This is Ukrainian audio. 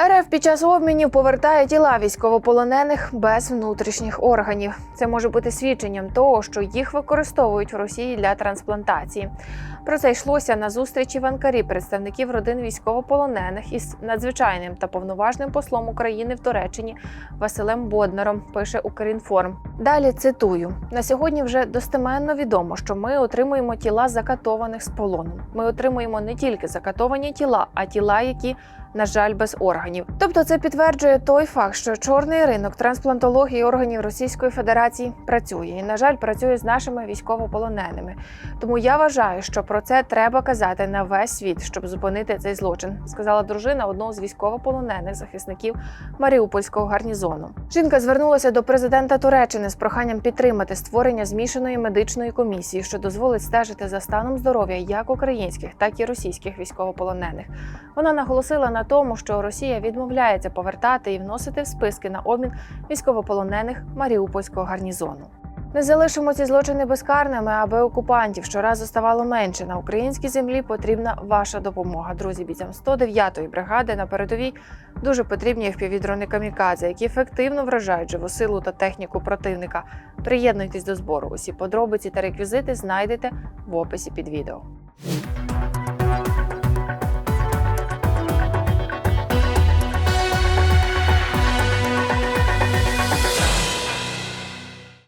РФ під час обмінів повертає тіла військовополонених без внутрішніх органів. Це може бути свідченням того, що їх використовують в Росії для трансплантації. Про це йшлося на зустрічі в Анкарі представників родин військовополонених із надзвичайним та повноважним послом України в Туреччині Василем Боднаром. Пише Укрінформ. Далі цитую: на сьогодні вже достеменно відомо, що ми отримуємо тіла закатованих з полону. Ми отримуємо не тільки закатовані тіла, а тіла, які на жаль, без органів. Тобто, це підтверджує той факт, що чорний ринок трансплантології органів Російської Федерації працює і, на жаль, працює з нашими військовополоненими. Тому я вважаю, що про це треба казати на весь світ, щоб зупинити цей злочин, сказала дружина одного з військовополонених захисників Маріупольського гарнізону. Жінка звернулася до президента Туреччини з проханням підтримати створення змішаної медичної комісії, що дозволить стежити за станом здоров'я як українських, так і російських військовополонених. Вона наголосила на тому, що Росія відмовляється повертати і вносити в списки на обмін військовополонених Маріупольського гарнізону. Не залишимо ці злочини безкарними, аби окупантів щоразу ставало менше. На українській землі потрібна ваша допомога. Друзі, бійцям 109-ї бригади на передовій дуже потрібні впівдрони камікадзе, які ефективно вражають живу силу та техніку противника. Приєднуйтесь до збору. Усі подробиці та реквізити знайдете в описі під відео.